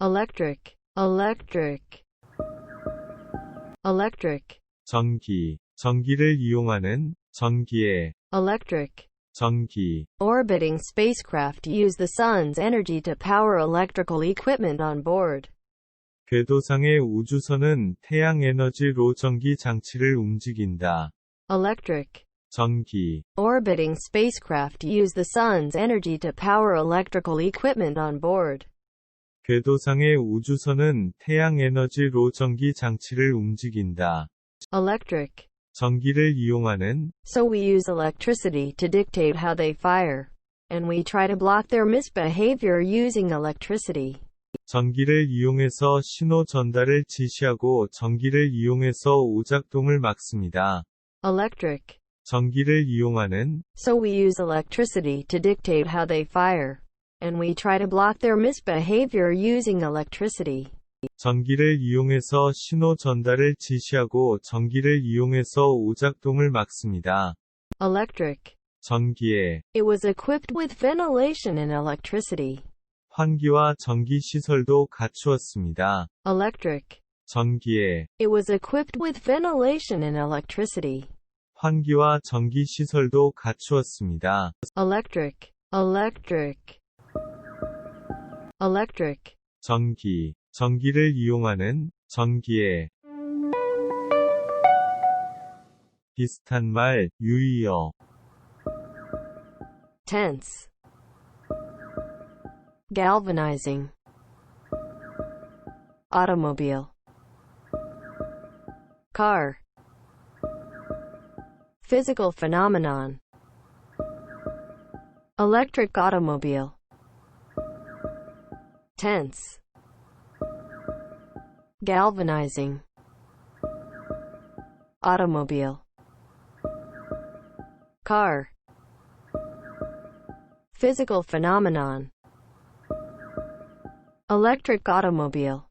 electric, electric, electric, 전기, 전기를 이용하는, 전기의, electric. 전기, Orbiting spacecraft use the sun's energy to power electrical equipment on board. 궤도상의 우주선은 태양 에너지로 전기 장치를 움직인다. Electric. 전기, Orbiting spacecraft use the sun's energy to power electrical equipment on board. 궤도상의 우주선은 태양 에너지로 전기 장치를 움직인다. Electric. 전기를 이용하는, So we use electricity to dictate how they fire. And we try to block their misbehavior using electricity. 전기를 이용해서 신호 전달을 지시하고 전기를 이용해서 오작동을 막습니다. Electric. 전기를 이용하는, So we use electricity to dictate how they fire. And we try to block their misbehavior using electricity. 전기를 이용해서 신호 전달을 지시하고 전기를 이용해서 오작동을 막습니다. Electric. 전기에, It was equipped with ventilation and electricity. 환기와 전기 시설도 갖추었습니다. Electric. 전기에, It was equipped with ventilation and electricity. 환기와 전기 시설도 갖추었습니다. Electric. Electric. Electric. 전기, 전기를 이용하는, 전기에. 비슷한 말, 유의어. Tense. Galvanizing. Automobile. Car. Physical phenomenon. Electric automobile. Tense. Galvanizing. Automobile. Car. Physical phenomenon. Electric automobile.